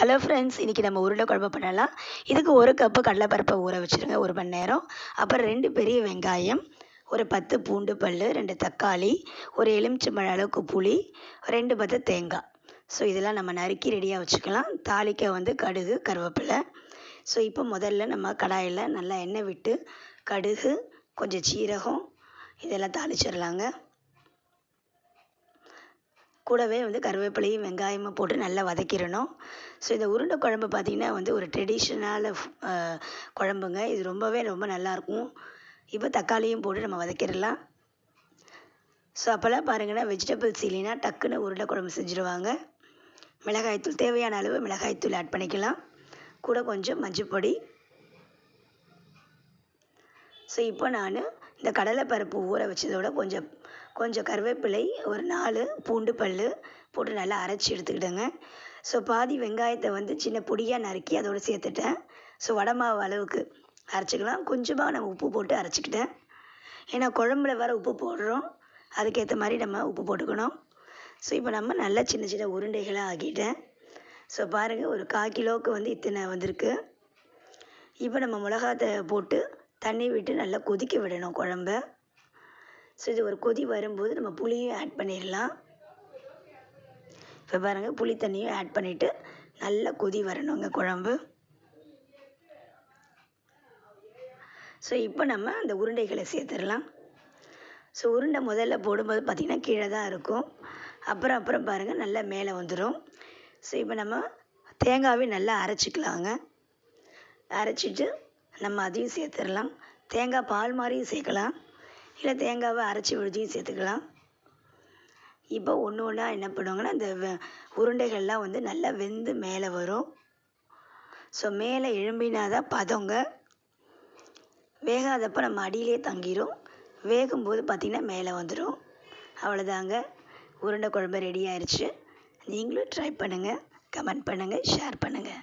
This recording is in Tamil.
ஹலோ ஃப்ரெண்ட்ஸ் இன்றைக்கி நம்ம உருண்டை குழம்பு பண்ணலாம். இதுக்கு ஒரு கப்பு கடலைப்பருப்பை ஊற வச்சுருங்க ஒரு மணி நேரம். அப்புறம் ரெண்டு பெரிய வெங்காயம் ஒரு பத்து பூண்டு பல் ரெண்டு தக்காளி ஒரு எலுமிச்சம்பழ அளவுக்கு புளி ரெண்டு பத்து தேங்காய். ஸோ இதெல்லாம் நம்ம நறுக்கி ரெடியாக வச்சுக்கலாம். தாளிக்க வந்து கடுகு கருவேப்பிலை. ஸோ இப்போ முதல்ல நம்ம கடாயில் நல்லா எண்ணெய் விட்டு கடுகு கொஞ்சம் சீரகம் இதெல்லாம் தாளிச்சிடலாங்க. கூடவே வந்து கருவேப்பிலையும் வெங்காயமும் போட்டு நல்லா வதக்கிடணும். ஸோ இந்த உருண்டை குழம்பு பார்த்திங்கன்னா வந்து ஒரு ட்ரெடிஷ்னலான குழம்புங்க. இது ரொம்பவே ரொம்ப நல்லாயிருக்கும் இப்போ தக்காளியும் போட்டு நம்ம வதக்கிடலாம். ஸோ அப்போல்லாம் பாருங்கன்னா வெஜிடபிள்ஸ் இல்லைன்னா டக்குன்னு உருண்டை குழம்பு செஞ்சுருவாங்க. மிளகாய்த்தூள் தேவையான அளவு மிளகாய்த்தூள் ஆட் பண்ணிக்கலாம். கூட கொஞ்சம் மஞ்சப்பொடி. ஸோ இப்போ நான் இந்த கடலைப்பருப்பு ஊற வச்சதோட கொஞ்சம் கொஞ்சம் கருவேப்பிலை ஒரு நாலு பூண்டு பல் போட்டு நல்லா அரைச்சி எடுத்துக்கிட்டேங்க. ஸோ பாதி வெங்காயத்தை வந்து சின்ன பொடியாக நறுக்கி அதோடு சேர்த்துட்டேன். ஸோ வடமாவு அளவுக்கு அரைச்சிக்கலாம். கொஞ்சமாக நம்ம உப்பு போட்டு அரைச்சிக்கிட்டேன். ஏன்னா குழம்புல வர உப்பு போடுறோம். அதுக்கேற்ற மாதிரி நம்ம உப்பு போட்டுக்கணும். ஸோ இப்போ நம்ம நல்லா சின்ன சின்ன உருண்டைகளாக ஆக்கிட்டேன். ஸோ பாருங்கள் ஒரு கால் கிலோவுக்கு வந்து இத்தனை வந்திருக்கு. இப்போ நம்ம மிளகாத்தை போட்டு தண்ணி விட்டு நல்லா கொதிக்க விடணும் குழம்ப. ஸோ இது ஒரு கொதி வரும்போது நம்ம புளியும் ஆட் பண்ணிடலாம். இப்போ பாருங்கள் புளி தண்ணியும் ஆட் பண்ணிவிட்டு நல்லா கொதி வரணுங்க குழம்பு. ஸோ இப்போ நம்ம அந்த உருண்டைகளை சேர்த்துடலாம். ஸோ உருண்டை முதல்ல போடும்போது பார்த்திங்கன்னா கீழே தான் இருக்கும். அப்புறம் அப்புறம் பாருங்கள் நல்லா மேலே வந்துடும் ஸோ இப்போ நம்ம தேங்காவே நல்லா அரைச்சிக்கலாங்க. அரைச்சிட்டு நம்ம அதையும் சேர்த்துடலாம் தேங்காய் பால் மாதிரியும் சேர்க்கலாம். இல்லை தேங்காவை அரைச்சி விழுதியும் சேர்த்துக்கலாம். இப்போ ஒன்று ஒன்றா என்ன பண்ணுவாங்கன்னா இந்த உருண்டைகள்லாம் வந்து நல்லா வெந்து மேலே வரும். ஸோ மேலே எழும்பினாதான் பதங்க. வேகாதப்போ நம்ம அடியிலே தங்கிடும் வேகும்போது பார்த்திங்கன்னா மேலே வந்துடும் அவ்வளோதாங்க. உருண்டை குழம்பு ரெடி ஆயிடுச்சு நீங்களும் ட்ரை பண்ணுங்கள் கமெண்ட் பண்ணுங்கள் ஷேர் பண்ணுங்கள்